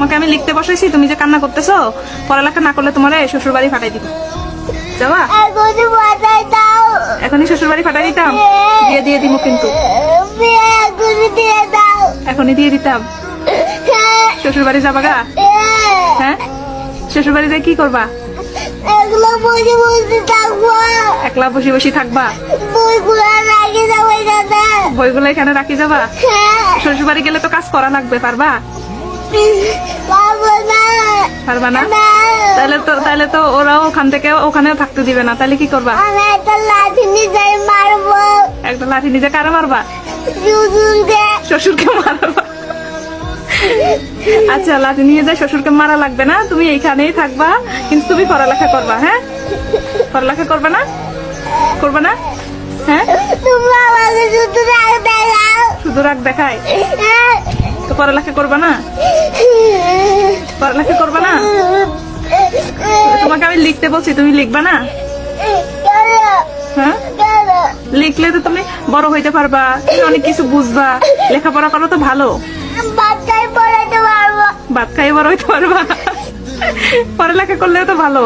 তোমাকে আমি লিখতে বসাইছি, তুমি যে কান্না করতেছো, পড়ালেখা না করলে তোমার শ্বশুর বাড়ি ফাটাই দিব। যাবা? এখনই শ্বশুর বাড়ি ফাটাই দিতাম। দিয়ে দিয়ে দিব কিন্তু। এখনই দিয়ে দিতাম। শ্বশুর বাড়ি যাবা গা? হ্যাঁ? শ্বশুর বাড়ি যাই কি করবা? একলা বসে বসে থাকবা? বইগুলো এখানে রাখি যাবা? শ্বশুর বাড়ি গেলে তো কাজ করা লাগবে, পারবা? পারবা না? তাহলে তো তাহলে তো ওরাও ওখান থেকে ওখানেও থাকতে দিবে না। তাহলে কি করবা? একটা লাঠি নিজে কারে মারবা? শ্বশুরকে। মারবা। আচ্ছা লাঠি নিয়ে যায় শ্বশুরকে মারা লাগবে না। তুমি এইখানেই থাকবা কিন্তু তুমি পড়ালেখা করবা হ্যাঁ? পড়ালেখা করবে না? করবে না? হ্যাঁ? শুধু রাগ দেখায়? তো পড়ালেখা করবে না? পড়ালেখা করবে না? তোমাকে আমি লিখতে বলছি, তুমি লিখবা না? হ্যাঁ? লিখলে তো তুমি বড় হইতে পারবা, তুমি অনেক কিছু বুঝবা, লেখাপড়া করো তো ভালো। ভাত খাই বড় হইতে পারবা? পড়ালেখা করলেও তো ভালো।